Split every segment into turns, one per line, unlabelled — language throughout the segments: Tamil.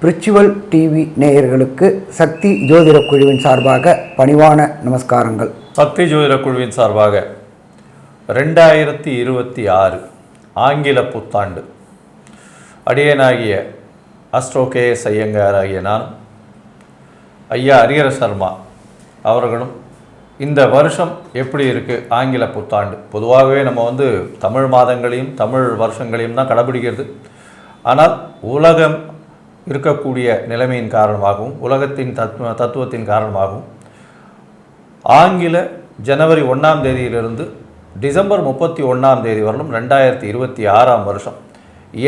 பிரிச்சுவல் டிவி நேயர்களுக்கு சக்தி ஜோதிட குழுவின் சார்பாக பணிவான நமஸ்காரங்கள்.
சக்தி ஜோதிட குழுவின் சார்பாக ரெண்டாயிரத்தி இருபத்தி ஆறு ஆங்கில புத்தாண்டு. அடியனாகிய அஸ்ட்ரோ கே எஸ் ஐயங்கார் ஆகிய நான் ஐயா ஹரிஹர சர்மா அவர்களும் இந்த வருஷம் எப்படி இருக்குது ஆங்கில புத்தாண்டு. பொதுவாகவே நம்ம வந்து தமிழ் மாதங்களையும் தமிழ் வருஷங்களையும் தான் கடைபிடிக்கிறது ஆனால் உலகம் இருக்கக்கூடிய நிலைமையின் காரணமாகவும் உலகத்தின் தத்துவ தத்துவத்தின் காரணமாகவும் ஆங்கில ஜனவரி ஒன்றாம் தேதியிலிருந்து டிசம்பர் முப்பத்தி ஒன்றாம் தேதி வரலும் ரெண்டாயிரத்தி இருபத்தி ஆறாம் வருஷம்.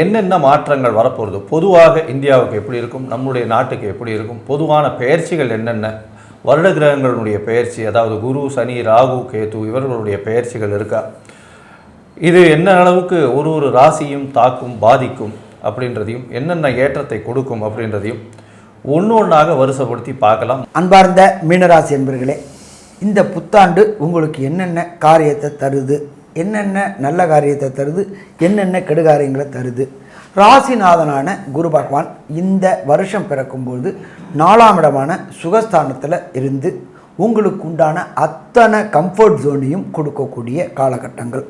என்னென்ன மாற்றங்கள் வரப்போகிறது பொதுவாக இந்தியாவுக்கு எப்படி இருக்கும்? நம்முடைய நாட்டுக்கு எப்படி இருக்கும்? பொதுவான பெயர்ச்சிகள் என்னென்ன? வருட கிரகங்களுடைய பெயர்ச்சி அதாவது குரு சனி ராகு கேது இவர்களுடைய பெயர்ச்சிகள் இருக்கா? இது என்ன அளவுக்கு ஒரு ஒரு ராசியும் தாக்கும் பாதிக்கும் அப்படின்றதையும் என்னென்ன ஏற்றத்தை கொடுக்கும் அப்படின்றதையும் ஒன்று ஒன்றாக வருஷப்படுத்தி பார்க்கலாம்.
அன்பார்ந்த மீனராசி என்பர்களே இந்த புத்தாண்டு உங்களுக்கு என்னென்ன காரியத்தை தருது என்னென்ன நல்ல காரியத்தை தருது என்னென்ன கெடுகாரியங்களை தருது ராசிநாதனான குரு பகவான் இந்த வருஷம் பிறக்கும்போது நாலாம் இடமான சுகஸ்தானத்தில் இருந்து உங்களுக்கு உண்டான அத்தனை கம்ஃபர்ட் ஜோனையும் கொடுக்கக்கூடிய காலகட்டங்கள்.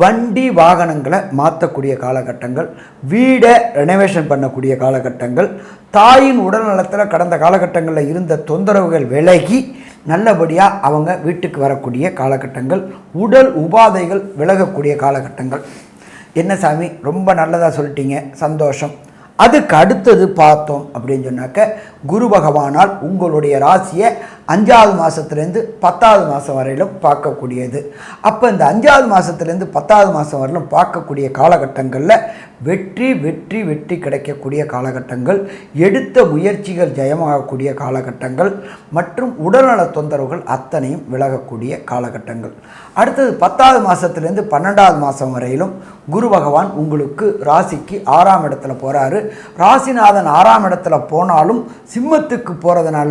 வண்டி வாகனங்களை மாற்றக்கூடிய காலகட்டங்கள் வீடை ரெனோவேஷன் பண்ணக்கூடிய காலகட்டங்கள் தாயின் உடல் நலத்தில் கடந்த காலகட்டங்களில் இருந்த தொந்தரவுகள் விலகி நல்லபடியாக அவங்க வீட்டுக்கு வரக்கூடிய காலகட்டங்கள் உடல் உபாதைகள் விலகக்கூடிய காலகட்டங்கள். என்ன சாமி ரொம்ப நல்லதாக சொல்லிட்டீங்க சந்தோஷம். அதுக்கு அடுத்தது பார்த்தோம். அப்படின்னு சொன்னாக்க குரு பகவானால் உங்களுடைய ராசியை அஞ்சாவது மாதத்துலேருந்து பத்தாவது மாதம் வரையிலும் பார்க்கக்கூடியது. அப்போ இந்த அஞ்சாவது மாதத்துலேருந்து பத்தாவது மாதம் வரையிலும் பார்க்கக்கூடிய காலகட்டங்களில் வெற்றி வெற்றி வெற்றி கிடைக்கக்கூடிய காலகட்டங்கள் எடுத்த முயற்சிகள் ஜெயமாகக்கூடிய காலகட்டங்கள் மற்றும் உடல்நல தொந்தரவுகள் அத்தனையும் விலகக்கூடிய காலகட்டங்கள். அடுத்தது பத்தாவது மாதத்துலேருந்து பன்னெண்டாவது மாதம் வரையிலும் குரு பகவான் உங்களுக்கு ராசிக்கு ஆறாம் இடத்துல போகிறாரு ராசிநாதன் ஆறாம் இடத்துல போனாலும் சிம்மத்துக்கு போகிறதுனால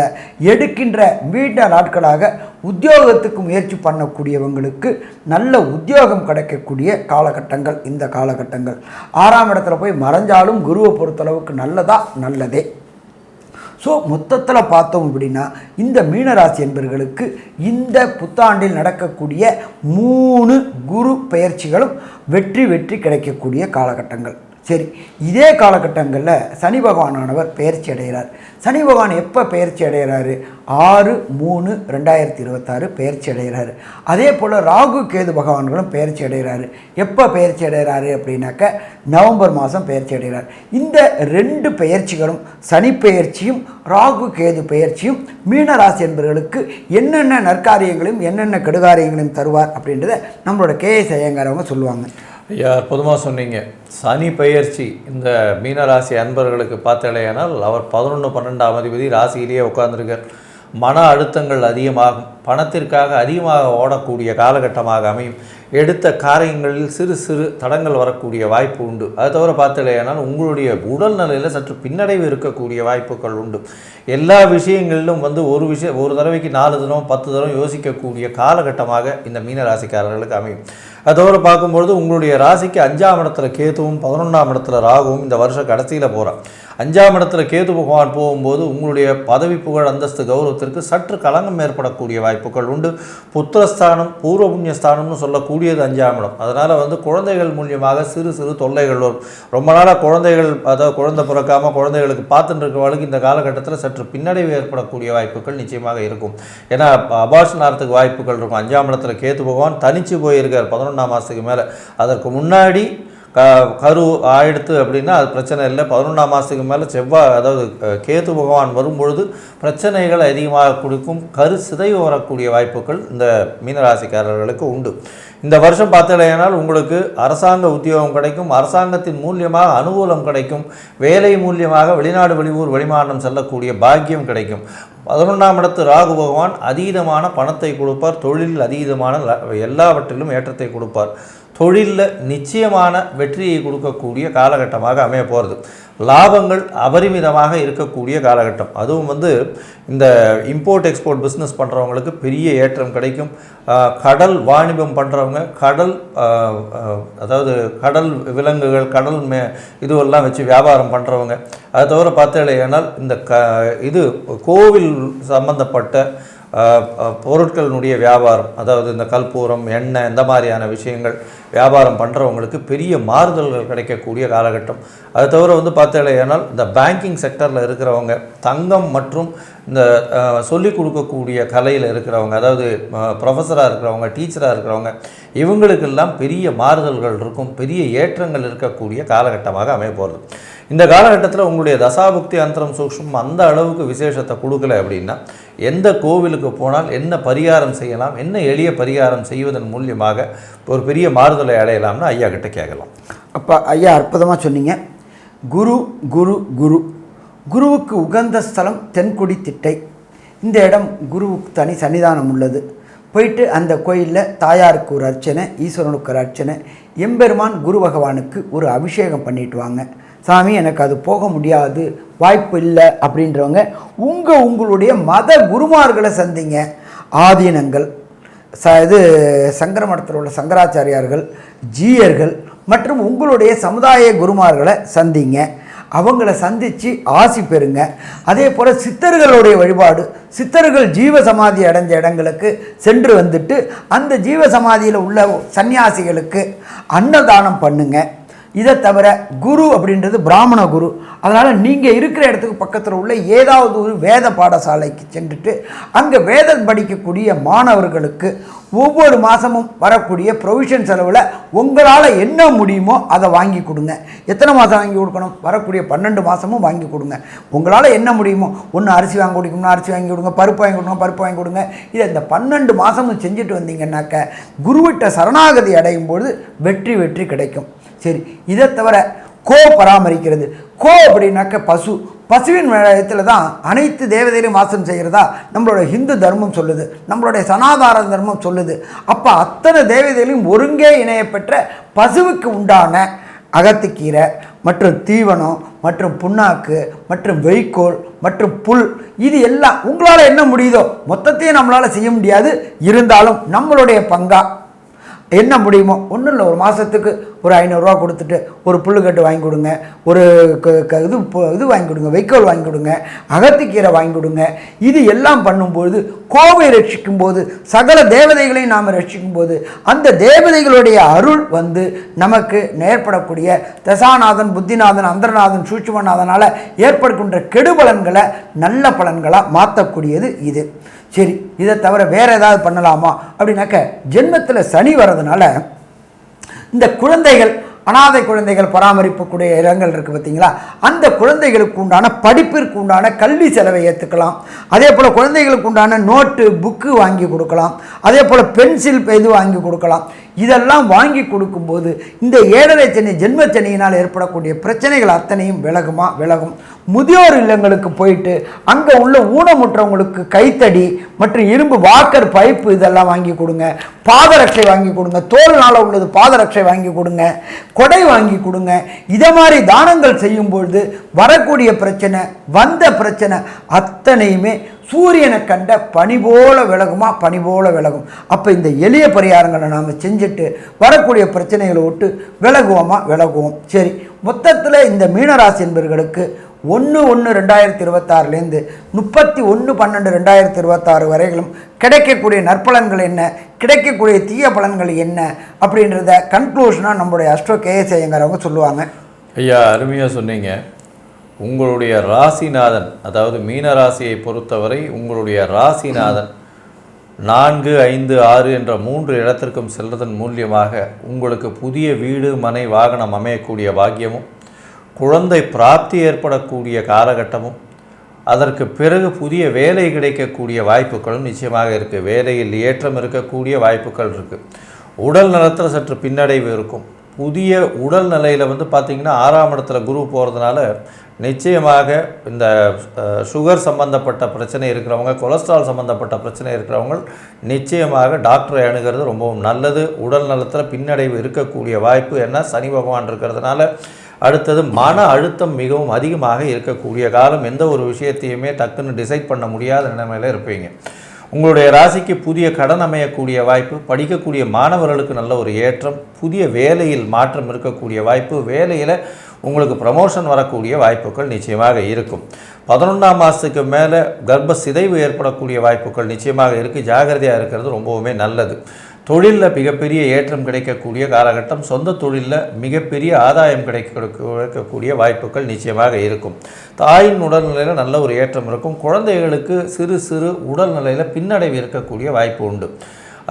எடுக்கின்ற நீண்ட நாட்களாக உத்தியோகத்துக்கு முயற்சி பண்ணக்கூடியவங்களுக்கு நல்ல உத்தியோகம் கிடைக்கக்கூடிய காலகட்டங்கள் இந்த காலகட்டங்கள். ஆறாம் இடத்துல போய் மறைஞ்சாலும் குருவை பொறுத்தளவுக்கு நல்லதா? நல்லதே. ஸோ மொத்தத்தில் பார்த்தோம் அப்படின்னா இந்த மீனராசி என்பர்களுக்கு இந்த புத்தாண்டில் நடக்கக்கூடிய மூணு குரு பயிற்சிகளும் வெற்றி வெற்றி கிடைக்கக்கூடிய காலகட்டங்கள். சரி இதே காலகட்டங்களில் சனி பகவானானவர் பெயர்ச்சி அடைகிறார். சனி பகவான் எப்போ பெயர்ச்சி அடைகிறாரு? ஆறு மூணு ரெண்டாயிரத்தி இருபத்தாறு பெயர்ச்சி அடைகிறாரு. அதே போல் ராகு கேது பகவான்களும் பெயர்ச்சி அடைகிறாரு. எப்போ பெயர்ச்சி அடைகிறாரு அப்படின்னாக்க நவம்பர் மாதம் பெயர்ச்சி அடைகிறார். இந்த ரெண்டு பெயர்ச்சிகளும் சனிப்பெயர்ச்சியும் ராகு கேது பெயர்ச்சியும் மீனராசி என்பவர்களுக்கு என்னென்ன நற்காரியங்களையும் என்னென்ன கெடுகாரியங்களையும் தருவார் அப்படின்றத நம்மளோட கே எஸ் ஐயங்கார் அவங்க சொல்லுவாங்க.
ஐயா அற்புதமாக சொன்னீங்க. சனி பெயர்ச்சி இந்த மீனராசி அன்பர்களுக்கு பார்த்தலையானால் அவர் பதினொன்று பன்னெண்டாம் அதிபதி ராசியிலேயே உட்கார்ந்துருக்கார். மன அழுத்தங்கள் அதிகமாகும். பணத்திற்காக அதிகமாக ஓடக்கூடிய காலகட்டமாக அமையும். எடுத்த காரியங்களில் சிறு சிறு தடங்கள் வரக்கூடிய வாய்ப்பு உண்டு. அது தவிர பார்த்தலையானால் உங்களுடைய உடல் நிலையில் சற்று பின்னடைவு இருக்கக்கூடிய வாய்ப்புகள் உண்டு. எல்லா விஷயங்களிலும் வந்து ஒரு விஷயம் ஒரு தடவைக்கு நாலு தினம் பத்து தினம் யோசிக்கக்கூடிய காலகட்டமாக இந்த மீன ராசிக்காரர்களுக்கு அமையும் அதோடு பார்க்கும்பொழுது உங்களுடைய ராசிக்கு அஞ்சாம் இடத்துல கேதுவும் பதினொன்றாம் இடத்துல ராகுவும் இந்த வருஷம் கடைசியில் போகிறான் அஞ்சாம் இடத்துல கேது பகவான் போகும்போது உங்களுடைய பதவி புகழ் அந்தஸ்து கௌரவத்திற்கு சற்று களங்கம் ஏற்படக்கூடிய வாய்ப்புகள் உண்டு. புத்திரஸ்தானம் பூர்வ புண்ணியஸ்தானம்னு சொல்லக்கூடியது அஞ்சாம் இடம். அதனால் வந்து குழந்தைகள் மூலியமாக சிறு சிறு தொல்லைகள் வரும். ரொம்ப நாளாக குழந்தைகள் அதாவது குழந்தை பிறக்காமல் குழந்தைகளுக்கு பார்த்துட்டு இருக்கிறவளுக்கு இந்த காலகட்டத்தில் சற்று பின்னடைவு ஏற்படக்கூடிய வாய்ப்புகள் நிச்சயமாக இருக்கும். ஏன்னா அபாஷனாரத்துக்கு வாய்ப்புகள் இருக்கும். அஞ்சாம் இடத்துல கேத்து பகவான் தனிச்சு போயிருக்கார் பதினொன்றாம் மாதத்துக்கு மேலே. அதற்கு முன்னாடி க கரு ஆயிடுத்து அப்படின்னா அது பிரச்சனை இல்லை. பதினொன்றாம் மாதத்துக்கு மேலே செவ்வாய் அதாவது கேது பகவான் வரும்பொழுது பிரச்சனைகள் அதிகமாக கொடுக்கும் கரு சிதைவு வரக்கூடிய வாய்ப்புகள் இந்த மீனராசிக்காரர்களுக்கு உண்டு. இந்த வருஷம் பார்த்தலையானால் உங்களுக்கு அரசாங்க உத்தியோகம் கிடைக்கும். அரசாங்கத்தின் மூலியமாக அனுகூலம் கிடைக்கும். வேலை மூலியமாக வெளிநாடு வெளியூர் வெளிமாநிலம் செல்லக்கூடிய பாக்கியம் கிடைக்கும். பதினொன்றாம் இடத்து ராகு பகவான் அதீதமான பணத்தை கொடுப்பார். தொழிலில் அதீதமான எல்லாவற்றிலும் ஏற்றத்தை கொடுப்பார். தொழிலில் நிச்சயமான வெற்றியை கொடுக்கக்கூடிய காலகட்டமாக அமைய போகிறது லாபங்கள் அபரிமிதமாக இருக்கக்கூடிய காலகட்டம். அதுவும் வந்து இந்த இம்போர்ட் எக்ஸ்போர்ட் பிஸ்னஸ் பண்ணுறவங்களுக்கு பெரிய ஏற்றம் கிடைக்கும். கடல் வாணிபம் பண்ணுறவங்க கடல் அதாவது கடல் விலங்குகள் கடல் மே இதுவெல்லாம் வச்சு வியாபாரம் பண்ணுறவங்க அதை தவிர பார்த்தீங்கன்னா இந்த க இது கோவில் சம்பந்தப்பட்ட பொருட்களினுடைய வியாபாரம் அதாவது இந்த கற்பூரம் எண்ணெய் இந்த மாதிரியான விஷயங்கள் வியாபாரம் பண்ணுறவங்களுக்கு பெரிய மாறுதல்கள் கிடைக்கக்கூடிய காலகட்டம். அது தவிர வந்து பார்த்தீங்கன்னா இந்த பேங்கிங் செக்டரில் இருக்கிறவங்க தங்கம் மற்றும் இந்த சொல்லிக் கொடுக்கக்கூடிய கலையில் இருக்கிறவங்க அதாவது ப்ரொஃபஸராக இருக்கிறவங்க டீச்சராக இருக்கிறவங்க இவங்களுக்கெல்லாம் பெரிய மாறுதல்கள் இருக்கும் பெரிய ஏற்றங்கள் இருக்கக்கூடிய காலகட்டமாக அமைய போகிறது இந்த காலகட்டத்தில் உங்களுடைய தசாபுக்தி அந்தரம் சூக்ஷம் அந்த அளவுக்கு விசேஷத்தை கொடுக்கல அப்படின்னா எந்த கோவிலுக்கு போனால் என்ன பரிகாரம் செய்யலாம் என்ன எளிய பரிகாரம் செய்வதன் மூலியமாக ஒரு பெரிய மாறுதலை அடையலாம்னு ஐயா கிட்ட கேட்கலாம்.
அப்போ ஐயா அற்புதமாக சொன்னீங்க. குரு குரு குரு. குருவுக்கு உகந்த ஸ்தலம் தென்குடி திட்டை. இந்த இடம் குருவுக்கு தனி சன்னிதானம் உள்ளது. போயிட்டு அந்த கோயிலில் தாயாருக்கு ஒரு அர்ச்சனை ஈஸ்வரனுக்கு ஒரு அர்ச்சனை எம்பெருமான் குரு பகவானுக்கு ஒரு அபிஷேகம் பண்ணிட்டு வாங்க. சாமி எனக்கு அது போக முடியாது வாய்ப்பு இல்லை அப்படின்றவங்க உங்கள் உங்களுடைய மத குருமார்களை சந்திங்க. ஆதீனங்கள் ச இது சங்கர மடத்தில் உள்ள சங்கராச்சாரியார்கள் ஜீயர்கள் மற்றும் உங்களுடைய சமுதாய குருமார்களை சந்திங்க. அவங்கள சந்தித்து ஆசி பெறுங்க. அதே போல் சித்தர்களுடைய வழிபாடு சித்தர்கள் ஜீவ சமாதி அடைஞ்ச இடங்களுக்கு சென்று வந்துட்டு அந்த ஜீவ சமாதியில் உள்ள சன்னியாசிகளுக்கு அன்னதானம் பண்ணுங்கள் இதை தவிர குரு அப்படின்றது பிராமண குரு. அதனால் நீங்கள் இருக்கிற இடத்துக்கு பக்கத்தில் உள்ள ஏதாவது ஒரு வேத பாடசாலைக்கு சென்றுட்டு அங்கே வேதம் படிக்கக்கூடிய மாணவர்களுக்கு ஒவ்வொரு மாதமும் வரக்கூடிய ப்ரொவிஷன் செலவில் உங்களால் என்ன முடியுமோ அதை வாங்கி கொடுங்க. எத்தனை மாதம் வாங்கி கொடுக்கணும்? வரக்கூடிய பன்னெண்டு மாதமும் வாங்கி கொடுங்க. உங்களால் என்ன முடியுமோ ஒன்று அரிசி வாங்கி கொடுக்கணும்னா அரிசி வாங்கி கொடுங்க பருப்பு வாங்கி கொடுங்க பருப்பு வாங்கி கொடுங்க. இதை இந்த பன்னெண்டு மாதமும் செஞ்சுட்டு வந்தீங்கன்னாக்க குருவிட்ட சரணாகதி அடையும் பொழுது வெற்றி வெற்றி கிடைக்கும். சரி இதை தவிர கோ பராமரிக்கிறது. கோ அப்படின்னாக்க பசு. பசுவின் இடத்துல தான் அனைத்து தேவதைகளையும் வாசம் செய்கிறதா நம்மளோட ஹிந்து தர்மம் சொல்லுது. நம்மளுடைய சனாதார தர்மம் சொல்லுது. அப்போ அத்தனை தேவதைகளையும் ஒருங்கே இணையப்பெற்ற பசுவுக்கு உண்டான அகத்துக்கீரை மற்றும் தீவனம் மற்றும் புண்ணாக்கு மற்றும் வைக்கோல் மற்றும் புல் இது எல்லாம் உங்களால் என்ன முடியுதோ மொத்தத்தையும் நம்மளால் செய்ய முடியாது. இருந்தாலும் நம்மளுடைய பங்காக என்ன முடியுமோ ஒன்றும் இல்லை ஒரு மாதத்துக்கு ஒரு ஐநூறுரூவா கொடுத்துட்டு ஒரு புல்லுக்கட்டு வாங்கி கொடுங்க ஒரு க- க- இது இது வாங்கி கொடுங்க வைக்கோல் வாங்கி கொடுங்க அகத்திக்கீரை வாங்கி கொடுங்க. இது எல்லாம் பண்ணும்போது கோவை ரட்சிக்கும் போது சகல தேவதைகளையும் நாம் ரட்சிக்கும் போது அந்த தேவதைகளுடைய அருள் வந்து நமக்கு நேர்படக்கூடிய தசாநாதன் புத்திநாதன் அந்தரநாதன் சூட்சுமநாதனால் ஏற்படுகின்ற கெடுபலன்களை நல்ல பலன்களாக மாற்றக்கூடியது இது. சரி இதை தவிர வேறு ஏதாவது பண்ணலாமா? அப்படின்னாக்க ஜென்மத்தில் சனி வர்றதுனால இந்த குழந்தைகள் அனாதை குழந்தைகள் பராமரிப்புக்கூடிய இடங்கள் இருக்குது பார்த்தீங்களா? அந்த குழந்தைகளுக்கு உண்டான படிப்பிற்கு உண்டான கல்வி செலவை ஏற்றுக்கலாம் அதே போல் குழந்தைகளுக்கு உண்டான நோட்டு புக்கு வாங்கி கொடுக்கலாம். அதே போல் பென்சில் இது வாங்கி கொடுக்கலாம். இதெல்லாம் வாங்கி கொடுக்கும்போது இந்த ஏழரை சனி ஜென்மச்சனியினால் ஏற்படக்கூடிய பிரச்சனைகள் அத்தனையும் விலகுமா? விலகும். முதியோர் இல்லங்களுக்கு போயிட்டு அங்கே உள்ள ஊனமுற்றவங்களுக்கு கைத்தடி மற்றும் இரும்பு வாக்கர் பைப்பு இதெல்லாம் வாங்கி கொடுங்க. பாதரட்சை வாங்கி கொடுங்க. தோல்னால் உள்ளது பாதரட்சை வாங்கி கொடுங்க. கொடை வாங்கி கொடுங்க. இதை மாதிரி தானங்கள் செய்யும்பொழுது வரக்கூடிய பிரச்சனை வந்த பிரச்சனை அத்தனையுமே சூரியனை கண்ட பனி போல விலகுமா? பனி போல விலகும். அப்போ இந்த எளிய பரிகாரங்களை நாம் செஞ்சுட்டு வரக்கூடிய பிரச்சனைகளை விட்டு விலகுவோமா? விலகுவோம். சரி மொத்தத்தில் இந்த மீனராசி என்பவர்களுக்கு ஒன்று ஒன்று ரெண்டாயிரத்தி இருபத்தாறுலேருந்து முப்பத்தி ஒன்று பன்னெண்டு ரெண்டாயிரத்தி இருபத்தாறு வரைகளும் கிடைக்கக்கூடிய நற்பலன்கள் என்ன? கிடைக்கக்கூடிய தீய பலன்கள் என்ன? அப்படின்றத கன்க்ளூஷனாக நம்மளுடைய அஸ்ட்ரோ கேஎஸ் சொல்லுவாங்க.
ஐயா அருமையாக சொன்னீங்க. உங்களுடைய ராசிநாதன் அதாவது மீன ராசியை பொறுத்தவரை உங்களுடைய ராசிநாதன் நான்கு ஐந்து ஆறு என்ற மூன்று இடத்திற்கும் செல்வதன் மூலியமாக உங்களுக்கு புதிய வீடு மனை வாகனம் அமையக்கூடிய பாக்கியமும் குழந்தை பிராப்தி ஏற்படக்கூடிய காலகட்டமும் அதற்கு பிறகு புதிய வேலை கிடைக்கக்கூடிய வாய்ப்புகளும் நிச்சயமாக இருக்குது வேலையில் ஏற்றம் இருக்கக்கூடிய வாய்ப்புகள் இருக்குது உடல் நலத்தில் சற்று பின்னடைவு இருக்கும். புதிய உடல் நிலையில் வந்து பார்த்திங்கன்னா ஆறாம் இடத்துல குரு போகிறதுனால நிச்சயமாக இந்த சுகர் சம்பந்தப்பட்ட பிரச்சனை இருக்கிறவங்க கொலஸ்ட்ரால் சம்பந்தப்பட்ட பிரச்சனை இருக்கிறவங்க நிச்சயமாக டாக்டரை அணுகிறது ரொம்பவும் நல்லது. உடல் நலத்தில் பின்னடைவு இருக்கக்கூடிய வாய்ப்பு என்ன? சனி பகவான் இருக்கிறதுனால அடுத்தது மன அழுத்தம் மிகவும் அதிகமாக இருக்கக்கூடிய காலம். எந்த ஒரு விஷயத்தையுமே டக்குன்னு டிசைட் பண்ண முடியாத நிலைமையில் இருப்பீங்க. உங்களுடைய ராசிக்கு புதிய கடன் அமையக்கூடிய வாய்ப்பு படிக்கக்கூடிய மாணவர்களுக்கு நல்ல ஒரு ஏற்றம் புதிய வேலையில் மாற்றம் இருக்கக்கூடிய வாய்ப்பு வேலையில் உங்களுக்கு ப்ரமோஷன் வரக்கூடிய வாய்ப்புகள் நிச்சயமாக இருக்கும். பதினொன்றாம் மாதத்துக்கு மேலே கர்ப்ப சிதைவு ஏற்படக்கூடிய வாய்ப்புகள் நிச்சயமாக இருக்குது ஜாகிரதையாக இருக்கிறது ரொம்பவுமே நல்லது. தொழிலில் மிகப்பெரிய ஏற்றம் கிடைக்கக்கூடிய காலகட்டம். சொந்த தொழிலில் மிகப்பெரிய ஆதாயம் கிடைக்கக்கூடிய வாய்ப்புகள் நிச்சயமாக இருக்கும். தாயின் உடல்நிலையில் நல்ல ஒரு ஏற்றம் இருக்கும். குழந்தைகளுக்கு சிறு சிறு உடல்நிலையில் பின்னடைவு இருக்கக்கூடிய வாய்ப்பு உண்டு.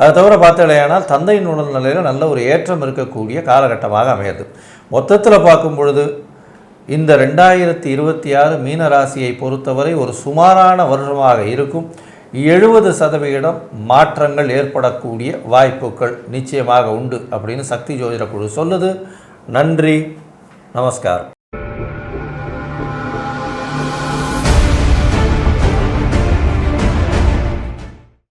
அதை தவிர பார்த்தலையானால் தந்தையின் உடல்நிலையில் நல்ல ஒரு ஏற்றம் இருக்கக்கூடிய காலகட்டமாக அமையுது. மொத்தத்தில் பார்க்கும் பொழுது இந்த ரெண்டாயிரத்தி இருபத்தி ஆறு மீன ராசியை பொறுத்தவரை ஒரு சுமாரான வருஷமாக இருக்கும். எழுபது சதவிகிதம் மாற்றங்கள் ஏற்படக்கூடிய வாய்ப்புகள் நிச்சயமாக உண்டு அப்படின்னு சக்தி ஜோதிட குழு சொல்லுது. நன்றி நமஸ்காரம்.